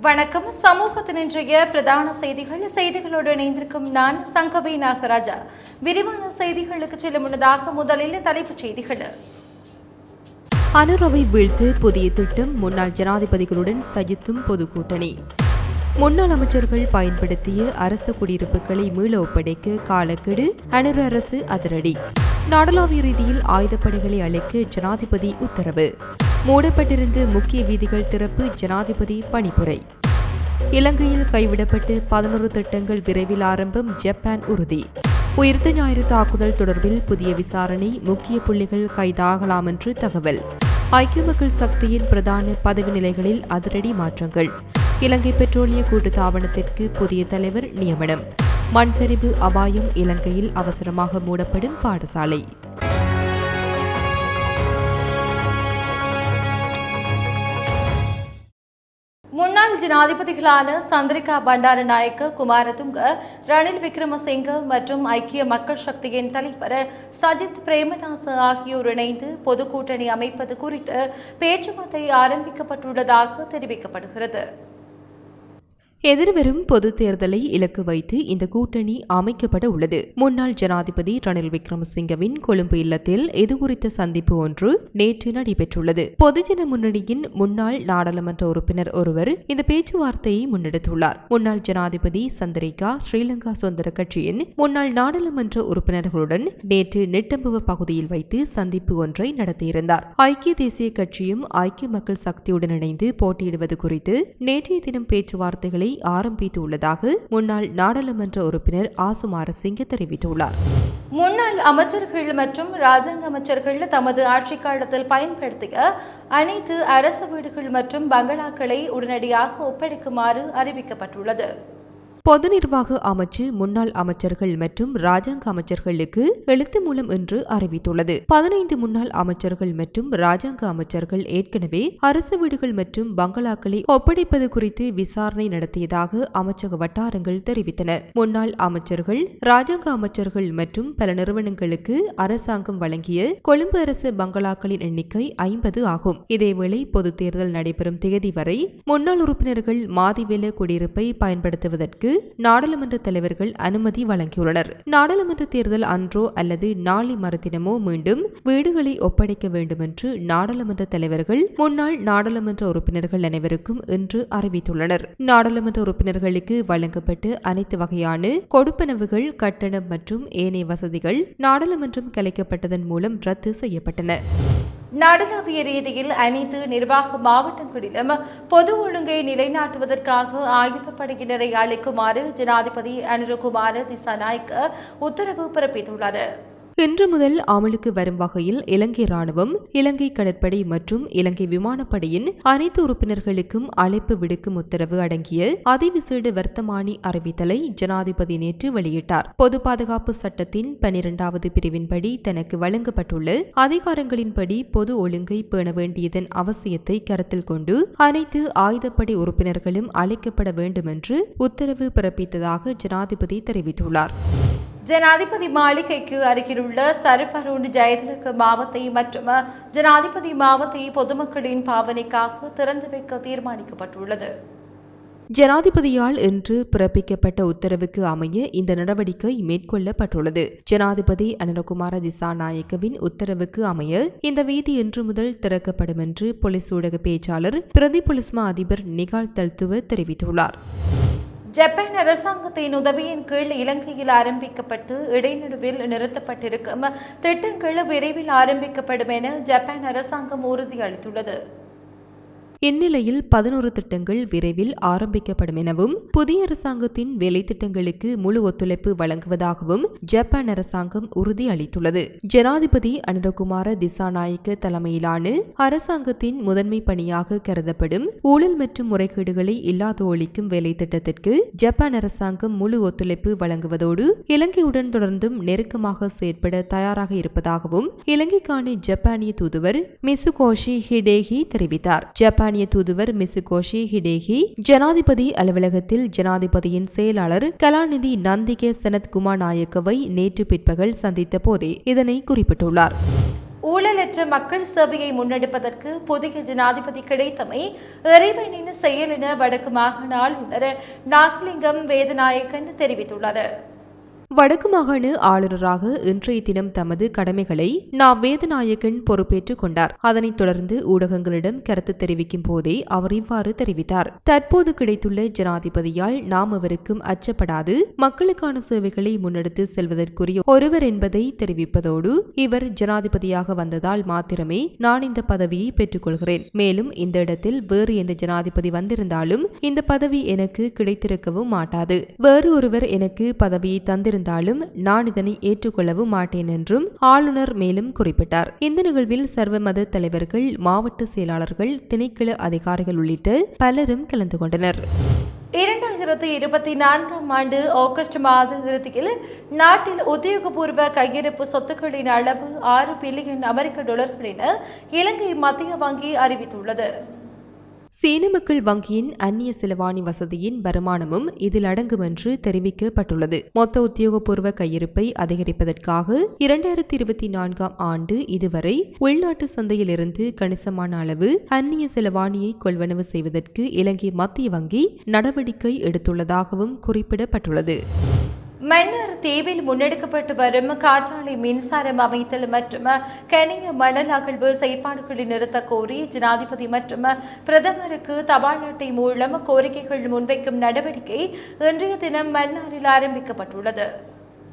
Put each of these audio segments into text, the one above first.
வணக்கம். சமூகத்தின் இன்றைய பிரதான செய்திகள். செய்திகளோடு இணைந்திருக்கும் நான் சங்கவி நாகராஜா. விரிவான செய்திகளுக்கு செல்லும் முன்னதாக முதலில் தலைப்புச் செய்திகள். அனுரவை வீழ்த்து புதிய திட்டம். முன்னாள் ஜனாதிபதிகளுடன் சஜித்தும் பொதுக்கூட்டணி. முன்னாள் அமைச்சர்கள் பயன்படுத்திய அரச குடியிருப்புகளை மீள ஒப்படைக்க காலக்கெடு அனுர் அரசு அதிரடி. நாடளாவிய ரீதியில் ஆயுதப்படைகளை அழைக்க ஜனாதிபதி உத்தரவு. மூடப்பட்டிருந்த முக்கிய வீதிகள் திறப்பு ஜனாதிபதி பணிப்புரை. இலங்கையில் கைவிடப்பட்டு பதினோரு திட்டங்கள் விரைவில் ஆரம்பம் ஜப்பான் உறுதி. உயிர்த்த ஞாயிறு தாக்குதல் தொடர்பில் புதிய விசாரணை முக்கிய புள்ளிகள் கைதாகலாம் என்று தகவல். ஐக்கிய மக்கள் சக்தியின் பிரதான பதவி நிலைகளில் அதிரடி மாற்றங்கள். இலங்கை பெட்ரோலிய கூட்டுத்தாபனத்திற்கு புதிய தலைவர் நியமனம். மண்சரிவு அபாயம் இலங்கையில் அவசரமாக மூடப்படும் பாடசாலை. முன்னாள் ஜனாதிபதிகளான சந்திரிகா பண்டாரநாயக்க குமாரதுங்க ரணில் விக்ரமசிங்க மற்றும் ஐக்கிய மக்கள் சக்தியின் தலைவர் சஜித் பிரேமதாச ஆகியோர் இணைந்து பொதுக்கூட்டணி அமைப்பது குறித்து பேச்சுவார்த்தை ஆரம்பிக்கப்பட்டுள்ளதாக தெரிவிக்கப்படுகிறது. எதிர்வரும் பொது தேர்தலை இலக்கு வைத்து இந்த கூட்டணி அமைக்கப்பட உள்ளது. முன்னாள் ஜனாதிபதி ரணில் விக்ரமசிங்கவின் கொழும்பு இல்லத்தில் இதுகுறித்த சந்திப்பு ஒன்று நேற்று நடைபெற்றுள்ளது. பொதுஜன முன்னணியின் முன்னாள் நாடாளுமன்ற உறுப்பினர் ஒருவர் இந்த பேச்சுவார்த்தையை முன்னெடுத்துள்ளார். முன்னாள் ஜனாதிபதி சந்திரிகா ஸ்ரீலங்கா சுதந்திர கட்சியின் முன்னாள் நாடாளுமன்ற உறுப்பினர்களுடன் நேற்று நெட்டம்புவ பகுதியில் வைத்து சந்திப்பு ஒன்றை நடத்தியிருந்தார். ஐக்கிய தேசிய கட்சியும் ஐக்கிய மக்கள் சக்தியுடன் இணைந்து போட்டியிடுவது குறித்து நேற்றைய தினம் பேச்சுவார்த்தைகளை ஆரம்பித்துள்ளதாக முன்னாள் நாடாளுமன்ற உறுப்பினர் ஆசுமார சிங்க தெரிவித்துள்ளார். முன்னாள் அமைச்சர்கள் மற்றும் ராஜாங்க அமைச்சர்கள் தமது ஆட்சி காலத்தில் பயன்படுத்திய அனைத்து அரசு வீடுகள் மற்றும் பங்களாக்களை உடனடியாக ஒப்படைக்குமாறு அறிவிக்கப்பட்டுள்ளது. பொது நிர்வாக அமைச்சு முன்னாள் அமைச்சர்கள் மற்றும் ராஜாங்க அமைச்சர்களுக்கு எழுத்து மூலம் இன்று அறிவித்துள்ளது. பதினைந்து முன்னாள் அமைச்சர்கள் மற்றும் ராஜாங்க அமைச்சர்கள் ஏற்கனவே அரசு வீடுகள் மற்றும் பங்களாக்களை ஒப்படைப்பது குறித்து விசாரணை நடத்தியதாக அமைச்சக வட்டாரங்கள் தெரிவித்தன. முன்னாள் அமைச்சர்கள் ராஜாங்க அமைச்சர்கள் மற்றும் பல நிறுவனங்களுக்கு அரசாங்கம் வழங்கிய கொழும்பு அரசு பங்களாக்களின் எண்ணிக்கை ஐம்பது ஆகும். இதேவேளை பொது தேர்தல் நடைபெறும் தேதி வரை முன்னாள் உறுப்பினர்கள் மாதிவேல குடியிருப்பை பயன்படுத்துவதற்கு நாடாளுமன்ற தலைவர்கள் அனுமதி வழங்கியுள்ளனர். நாடாளுமன்ற தேர்தல் அன்றோ அல்லது நாளை மறுதினமோ மீண்டும் வீடுகளை ஒப்படைக்க வேண்டும் என்று நாடாளுமன்ற தலைவர்கள் முன்னாள் நாடாளுமன்ற உறுப்பினர்கள் அனைவருக்கும் இன்று அறிவித்துள்ளனர். நாடாளுமன்ற உறுப்பினர்களுக்கு வழங்கப்பட்டு அனைத்து வகையான கொடுப்பனவுகள் கட்டணம் மற்றும் ஏனைய வசதிகள் நாடாளுமன்றம் கலைக்கப்பட்டதன் மூலம் ரத்து செய்யப்பட்டன. நாடளாவிய ரீதியில் அனைத்து நிர்வாக மாவட்டங்களிலும் பொது ஒழுங்கை நிலைநாட்டுவதற்காக ஆயுதப்படையினரை அழைக்குமாறு ஜனாதிபதி அனுரகுமார திசாநாயக்க உத்தரவு பிறப்பித்துள்ளார் இன்று முதல் அமலுக்கு வரும் வகையில் இலங்கை ராணுவம் இலங்கை கடற்படை மற்றும் இலங்கை விமானப்படையின் அனைத்து உறுப்பினர்களுக்கும் அழைப்பு விடுக்கும் உத்தரவு அடங்கிய அதிவிசேட வர்த்தமானி அறிவித்தலை ஜனாதிபதி நேற்று வெளியிட்டார். பொது பாதுகாப்பு சட்டத்தின் பனிரெண்டாவது பிரிவின்படி தனக்கு வழங்கப்பட்டுள்ள அதிகாரங்களின்படி பொது ஒழுங்கை பேண வேண்டியதன் அவசியத்தை கருத்தில் கொண்டு அனைத்து ஆயுதப்படை உறுப்பினர்களும் அழைக்கப்பட வேண்டும் என்று உத்தரவு பிறப்பித்ததாக ஜனாதிபதி தெரிவித்துள்ளார். ஜனாதிபதி மாளிகைக்கு அருகிலுள்ள சருபருண் ஜெயதிலக மாவத்தை மற்றும் ஜனாதிபதி மாவத்தை பொதுமக்களின் பாவனைக்காக திறந்து வைக்க தீர்மானிக்கப்பட்டுள்ளது. ஜனாதிபதியால் இன்று பிறப்பிக்கப்பட்ட உத்தரவுக்கு அமைய இந்த நடவடிக்கை மேற்கொள்ளப்பட்டுள்ளது. ஜனாதிபதி அனுரகுமார திசாநாயக்கவின் உத்தரவுக்கு அமைய இந்த வீதி இன்று முதல் திறக்கப்படும் என்று போலீஸ் ஊடக பேச்சாளர் பிரதி பொலிஸ்மா அதிபர் நிகால் தல்துவ தெரிவித்துள்ளார். ஜப்பான் அரசாங்கத்தின் உதவியின் கீழ் இலங்கையில் ஆரம்பிக்கப்பட்டு இடைநடுவில் நிறுத்தப்பட்டிருக்கும் திட்டங்கள் விரைவில் ஆரம்பிக்கப்படும் என ஜப்பான் அரசாங்கம் உறுதியளித்துள்ளது. இந்நிலையில் பதினோரு திட்டங்கள் விரைவில் ஆரம்பிக்கப்படும் எனவும் புதிய அரசாங்கத்தின் வேலை திட்டங்களுக்கு முழு ஒத்துழைப்பு வழங்குவதாகவும் ஜப்பான் அரசாங்கம் உறுதியளித்துள்ளது. ஜனாதிபதி அனுரகுமார திசாநாயக்க தலைமையிலான அரசாங்கத்தின் முதன்மை பணியாக கருதப்படும் ஊழல் மற்றும் முறைகேடுகளை இல்லாத ஒழிக்கும் வேலை திட்டத்திற்கு ஜப்பான் அரசாங்கம் முழு ஒத்துழைப்பு வழங்குவதோடு இலங்கையுடன் தொடர்ந்தும் நெருக்கமாக செயற்பட தயாராக இருப்பதாகவும் இலங்கைக்கான ஜப்பானிய தூதுவர் மிசுகோஷி ஹிடேகி தெரிவித்தார். ஜப்பான் ஜப்பானிய தூதுவர் மிசுகோஷி ஹிடேகி ஜனாதிபதி அலுவலகத்தில் ஜனாதிபதியின் செயலாளர் கலாநிதி நந்திகே சனத்குமார் நாயக்கவை நேற்று பிற்பகல் சந்தித்த போதே இதனை குறிப்பிட்டுள்ளார். ஊழலற்ற மக்கள் சேவையை முன்னெடுப்பதற்கு புதிய ஜனாதிபதி கிடைத்தமை இறைவனின் செயல் என வடக்கு மாகாண ஆளுநர் நாகலிங்கம் வேதநாயக்கன் தெரிவித்துள்ளார் வடக்கு மாகாண ஆளுநராக இன்றைய தினம் தமது கடமைகளை நா வேதநாயகன் பொறுப்பேற்றுக் கொண்டார். அதனைத் தொடர்ந்து ஊடகங்களிடம் கருத்து தெரிவிக்கும் போதே அவர் இவ்வாறு தெரிவித்தார். தற்போது கிடைத்துள்ள ஜனாதிபதியால் நாம் அவருக்கும் அச்சப்படாது. மக்களுக்கான சேவைகளை முன்னெடுத்து செல்வதற்குரிய ஒருவர் என்பதை தெரிவிப்பதோடு இவர் ஜனாதிபதியாக வந்ததால் மாத்திரமே நான் இந்த பதவியை பெற்றுக்கொள்கிறேன். மேலும் இந்த இடத்தில் வேறு எந்த ஜனாதிபதி வந்திருந்தாலும் இந்த பதவி எனக்கு கிடைத்திருக்கவும் மாட்டாது. வேறு ஒருவர் எனக்கு பதவியை தந்திருந்தாலும் நான் இதனை ஏற்றுக்கொள்ளவும் மாட்டேன் என்றும் ஆளுநர் மேலும் குறிப்பிட்டார். இந்த நிகழ்வில் சர்வ மத தலைவர்கள் மாவட்ட செயலாளர்கள் திணைக்கள அதிகாரிகள் உள்ளிட்ட பலரும் கலந்து கொண்டனர். இரண்டாயிரத்தி இருபத்தி நான்காம் ஆண்டு ஆகஸ்ட் மாத இறுதியில் நாட்டில் உத்தியோகபூர்வ கையிருப்பு சொத்துக்களின் அளவு ஆறு பில்லியன் அமெரிக்க டாலர்கள் என இலங்கை மத்திய வங்கி அறிவித்துள்ளது. சீன மக்கள் வங்கியின் அந்நிய செலவாணி வசதியின் வருமானமும் இதில் அடங்கும் என்று தெரிவிக்கப்பட்டுள்ளது. மொத்த உத்தியோகபூர்வ கையிருப்பை அதிகரிப்பதற்காக இரண்டாயிரத்தி இருபத்தி நான்காம் ஆண்டு இதுவரை உள்நாட்டு சந்தையிலிருந்து கணிசமான அளவு அந்நிய செலவாணியை கொள்வனவு செய்வதற்கு இலங்கை மத்திய வங்கி நடவடிக்கை எடுத்துள்ளதாகவும் குறிப்பிடப்பட்டுள்ளது. மன்னார் தீவில் முன்னெடுக்கப்பட்டு வரும் காற்றாலை மின்சாரம் அமைத்தல் மற்றும் கனிய மணல் அகழ்வு செயற்பாடுகளை நிறுத்த கோரி ஜனாதிபதி மற்றும் பிரதமருக்கு தபால் அட்டை மூலம் கோரிக்கைகள் முன்வைக்கும் நடவடிக்கை இன்றைய தினம் மன்னாரில் ஆரம்பிக்கப்பட்டுள்ளது.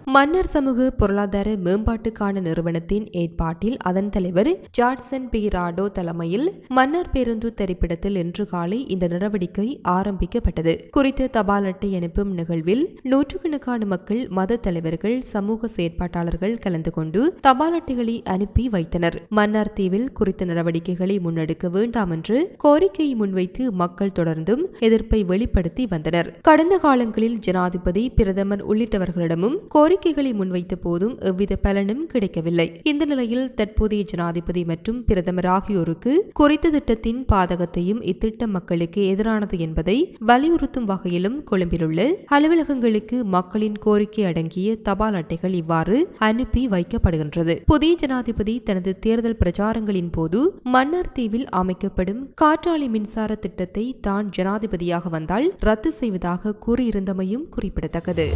மன்னர் சமூக பொருளாதார மேம்பாட்டுக்கான நிறுவனத்தின் ஏற்பாட்டில் அதன் தலைவர் ஜார்சன் பி. ராடோ தலைமையில் மன்னர் பேருந்து திரைப்படத்தில் இன்று காலை இந்த நடவடிக்கை ஆரம்பிக்கப்பட்டது. குறித்த தபால் அட்டை அனுப்பும் நிகழ்வில் நூற்றுக்கணக்கான மக்கள் மத தலைவர்கள் சமூக செயற்பாட்டாளர்கள் கலந்து கொண்டு தபால் அட்டைகளை அனுப்பி வைத்தனர். மன்னார் தீவில் குறித்த நடவடிக்கைகளை முன்னெடுக்க வேண்டாம் என்று கோரிக்கையை முன்வைத்து மக்கள் தொடர்ந்தும் எதிர்ப்பை வெளிப்படுத்தி வந்தனர். கடந்த காலங்களில் ஜனாதிபதி பிரதமர் உள்ளிட்டவர்களிடமும் கோரி கோரிக்கைகளை முன்வைத்த போதும் எவ்வித பலனும் கிடைக்கவில்லை. இந்த நிலையில் தற்போதைய ஜனாதிபதி மற்றும் பிரதமர் ஆகியோருக்கு குறித்த திட்டத்தின் பாதகத்தையும் இத்திட்டம் மக்களுக்கு எதிரானது என்பதை வலியுறுத்தும் வகையிலும் கொழும்பிலுள்ள அலுவலகங்களுக்கு மக்களின் கோரிக்கை அடங்கிய தபால் அட்டைகள் இவ்வாறு அனுப்பி வைக்கப்படுகின்றது. புதிய ஜனாதிபதி தனது தேர்தல் பிரச்சாரங்களின் போது மன்னார் தீவில் அமைக்கப்படும் காற்றாலை மின்சார திட்டத்தை தான் ஜனாதிபதியாக வந்தால் ரத்து செய்வதாக கூறியிருந்தமையும் குறிப்பிடத்தக்கது.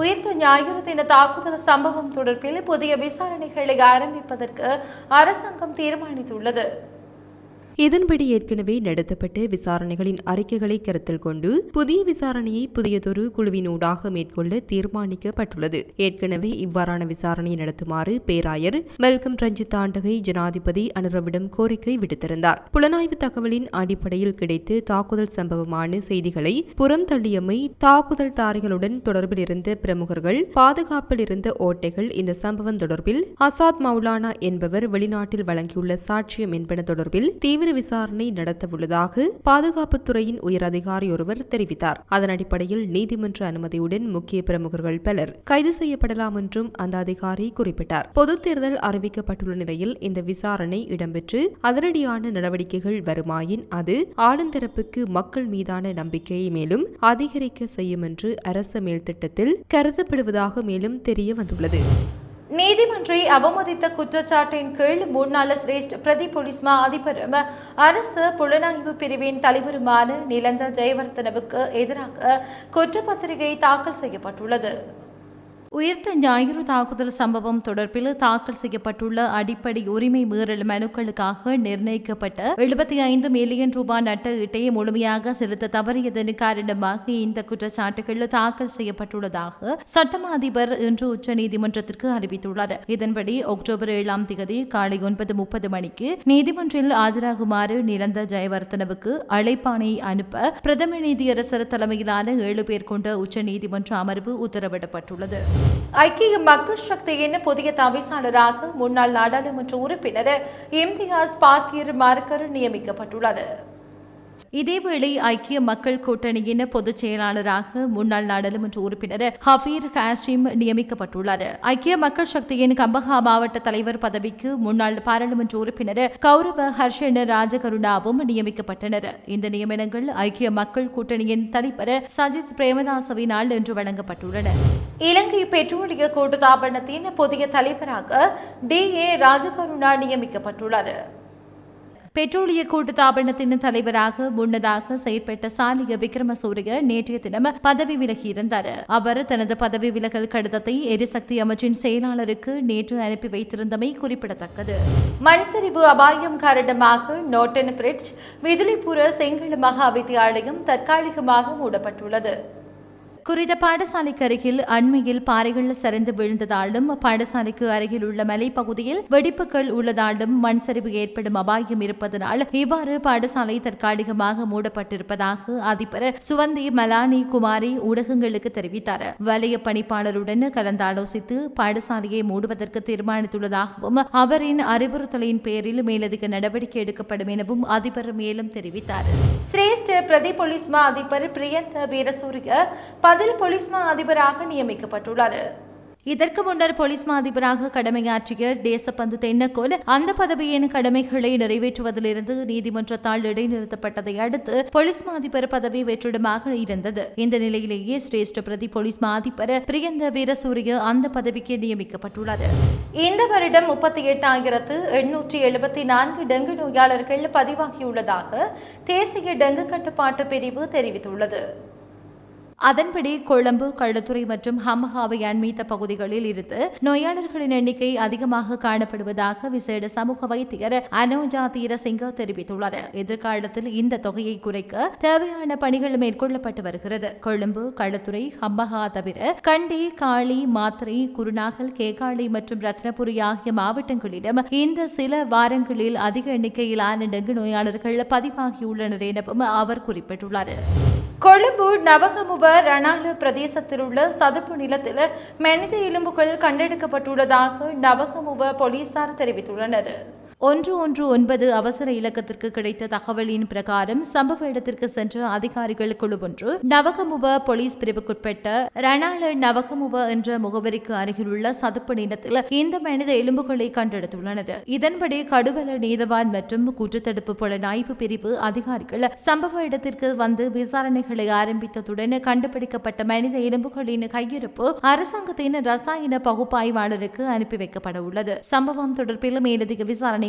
உயிர்த்த ஞாயிறு தின தாக்குதல் சம்பவம் தொடர்பில் புதிய விசாரணைகளை ஆரம்பிப்பதற்கு அரசாங்கம் தீர்மானித்துள்ளது. இதன்படி ஏற்கனவே நடத்தப்பட்ட விசாரணைகளின் அறிக்கைகளை கருத்தில் கொண்டு புதிய விசாரணையை புதியதொரு குழுவினூடாக மேற்கொள்ள தீர்மானிக்கப்பட்டுள்ளது. ஏற்கனவே இவ்வாறான விசாரணையை நடத்துமாறு பேராயர் மெல்கம் ரஞ்சித் ஆண்டகை ஜனாதிபதி அனுரவிடம் கோரிக்கை விடுத்திருந்தார். புலனாய்வு தகவலின் அடிப்படையில் கிடைத்து தாக்குதல் சம்பவமான செய்திகளை புறம் தள்ளியமை தாக்குதல் தாரிகளுடன் தொடர்பில் இருந்த பிரமுகர்கள் பாதுகாப்பில் இருந்த ஓட்டைகள் இந்த சம்பவம் தொடர்பில் அசாத் மௌலானா என்பவர் வெளிநாட்டில் வழங்கியுள்ள சாட்சியம் என்பன தொடர்பில் தீவிர விசாரணை நடத்தவுள்ளதாக பாதுகாப்புத்துறையின் உயர் அதிகாரி ஒருவர் தெரிவித்தார். அதன் அடிப்படையில் நீதிமன்ற அனுமதியுடன் முக்கிய பிரமுகர்கள் பலர் கைது செய்யப்படலாம் என்றும் அந்த அதிகாரி குறிப்பிட்டார். பொது தேர்தல் அறிவிக்கப்பட்டுள்ள நிலையில் இந்த விசாரணை இடம்பெற்று அதிரடியான நடவடிக்கைகள் வருமாயின் அது ஆளுந்தரப்புக்கு மக்கள் மீதான நம்பிக்கையை மேலும் அதிகரிக்க செய்யும் என்று அரச மேல்திட்டத்தில் கருதப்படுவதாக மேலும் தெரிய வந்துள்ளது. நீதிமன்றை அவமதித்த குற்றச்சாட்டின் கீழ் முன்னாள் சிரேஷ்ட பிரதி போலீஸ் மா அதிபரும் அரசு புலனாய்வு பிரிவின் தலைவருமான நிலந்த ஜெயவர்தனவுக்கு எதிராக குற்றப்பத்திரிகை தாக்கல் செய்யப்பட்டுள்ளது. உயிர்த்த ஞாயிறு தாக்குதல் சம்பவம் தொடர்பில் தாக்கல் செய்யப்பட்டுள்ள அடிப்படை உரிமை மீறல் மனுக்களுக்காக நிர்ணயிக்கப்பட்ட எழுபத்தி ஐந்து மில்லியன் ரூபாய் நட்ட ஈட்டையை முழுமையாக செலுத்த தவறியதன் காரணமாக இந்த குற்றச்சாட்டுகள் தாக்கல் செய்யப்பட்டுள்ளதாக சட்டமா அதிபர் இன்று உச்சநீதிமன்றத்திற்கு அறிவித்துள்ளார் இதன்படி அக்டோபர் ஏழாம் தேதி காலை ஒன்பது முப்பது மணிக்கு நீதிமன்றில் ஆஜராகுமாறு நிரந்த ஜெயவர்த்தனவுக்கு அழைப்பானை அனுப்ப பிரதம நீதியரசர் தலைமையிலான ஏழு பேர் கொண்ட உச்சநீதிமன்ற அமர்வு உத்தரவிடப்பட்டுள்ளது ஐக்கிய மக்கள் சக்தியின் புதிய தவிசாளராக முன்னாள் நாடாளுமன்ற உறுப்பினர் இம்தியாஸ் பாக்கீர் மார்க்கர் நியமிக்கப்பட்டுள்ளார் இதேவேளை ஐக்கிய மக்கள் கூட்டணியின் பொதுச் செயலாளராக முன்னாள் நாடாளுமன்ற உறுப்பினர் ஹபீர் ஹாஷிம் நியமிக்கப்பட்டுள்ளார். ஐக்கிய மக்கள் சக்தியின் கம்பஹா மாவட்ட தலைவர் பதவிக்கு முன்னாள் பாராளுமன்ற உறுப்பினர் கௌரவ ஹர்ஷன ராஜகருணாவும் நியமிக்கப்பட்டனர். இந்த நியமனங்கள் ஐக்கிய மக்கள் கூட்டணியின் தலைவர் சஜித் பிரேமதாசவினால் இன்று வழங்கப்பட்டுள்ளன. இலங்கை பெட்ரோலிய கூட்டுத்தாபனத்தின் புதிய தலைவராக டி ஏ ராஜகருணா நியமிக்கப்பட்டுள்ளார். பெட்ரோலிய கூட்டுத்தாபனத்தின் தலைவராக முன்னதாக செயற்பட்ட சாலிய விக்ரமசூரிய நேற்றைய தினம் பதவி விலகியிருந்தார் அவர் தனது பதவி விலகல் கடிதத்தை எரிசக்தி அமைச்சின் செயலாளருக்கு நேற்று அனுப்பி வைத்திருந்தமை குறிப்பிடத்தக்கது. மண்சரிவு அபாயம் காரணமாக நோட்டன் பிரிட்ஜ் விதுலிபுர செங்கல் மகா வித்தியாலயம் தற்காலிகமாக மூடப்பட்டுள்ளது. குறித்த பாடசாலைக்கு அருகில் அண்மையில் பாறைகள் சரிந்து விழுந்ததாலும் பாடசாலைக்கு அருகில் உள்ள மலைப்பகுதியில் வெடிப்புகள் உள்ளதாலும் மண் சரிவு ஏற்படும் அபாயம் இருப்பதனால் இவ்வாறு பாடசாலை தற்காலிகமாக மூடப்பட்டிருப்பதாக அதிபர் சுவந்தி மலானி குமாரி ஊடகங்களுக்கு தெரிவித்தார். வலய பணிப்பாளருடன் கலந்தாலோசித்து பாடசாலையை மூடுவதற்கு தீர்மானித்துள்ளதாகவும் அவரின் அறிவுறுத்தலின் பேரில் மேலதிக நடவடிக்கை எடுக்கப்படும் எனவும் அதிபர் மேலும் தெரிவித்தார். சிரேஷ்ட பிரதி போலீஸ் அதிபர் பிரியந்த வீரசூரிய பதில் போலீஸ் மா அதிபராக நியமிக்கப்பட்டுள்ளார் இதற்கு முன்னர் போலீஸ் மா அதிபராக கடமையாற்றிய தேசப்பந்து தென்னக்கோல் அந்த பதவியின் கடமைகளை நிறைவேற்றுவதிலிருந்து நீதிமன்றத்தால் இடைநிறுத்தப்பட்டதை அடுத்து போலீஸ் மா அதிபர் பதவி வெற்றிடமாக இருந்தது. இந்த நிலையிலேயே சிரேஷ்ட பிரதி போலீஸ் மா அதிபர் பிரியந்த வீரசூரிய அந்த பதவிக்கு நியமிக்கப்பட்டுள்ளார் இந்த வருடம் முப்பத்தி எட்டாயிரத்து எண்ணூற்றி எழுபத்தி நான்கு டெங்கு நோயாளர்கள் பதிவாகியுள்ளதாக தேசிய டெங்கு கட்டுப்பாட்டு பிரிவு தெரிவித்துள்ளது. அதன்படி கொழும்பு களுத்துறை மற்றும் ஹம்மஹாவை அண்மித்த பகுதிகளில் இருந்து நோயாளர்களின் எண்ணிக்கை அதிகமாக காணப்படுவதாக விசேட சமூக வைத்தியர் அனோஜா தீரசிங்க தெரிவித்துள்ளார் எதிர்காலத்தில் இந்த தொகையை குறைக்க தேவையான பணிகள் மேற்கொள்ளப்பட்டு வருகிறது. கொழும்பு களுத்துறை ஹம்மஹா தவிர கண்டி காளி மாத்திரை குருநாகல் கேகாளி மற்றும் ரத்னபுரி ஆகிய மாவட்டங்களிலும் இந்த சில வாரங்களில் அதிக எண்ணிக்கையிலான டெங்கு நோயாளர்கள் பதிவாகியுள்ளனர் எனவும் அவர் குறிப்பிட்டுள்ளார். கொழும்பு நவகமுவ ரணால பிரதேசத்தில் உள்ள சதுப்பு நிலத்தில் மனித எலும்புகள் கண்டெடுக்கப்பட்டுள்ளதாக நவகமுவ போலீசார் தெரிவித்துள்ளனர். ஒன்று ஒன்று ஒன்பது அவசர இலக்கத்திற்கு கிடைத்த தகவலின் பிரகாரம் சம்பவ இடத்திற்கு சென்ற அதிகாரிகள் குழு ஒன்று நவகமுவ போலீஸ் பிரிவுக்குட்பட்ட ரணால நவகமுவ என்ற முகவரிக்கு அருகிலுள்ள சதுப்பு நிலத்தில் இந்த மனித எலும்புகளை கண்டெடுத்துள்ளனர். இதன்படி கடுவல நீதவான் மற்றும் குற்றத்தடுப்பு புலனாய்வு பிரிவு அதிகாரிகள் சம்பவ இடத்திற்கு வந்து விசாரணைகளை ஆரம்பித்ததுடன் கண்டுபிடிக்கப்பட்ட மனித எலும்புகளின் கையிருப்பு அரசாங்கத்தின் ரசாயன பகுப்பாய்வாளருக்கு அனுப்பி வைக்கப்பட உள்ளது சம்பவம் தொடர்பில் மேலதிக விசாரணை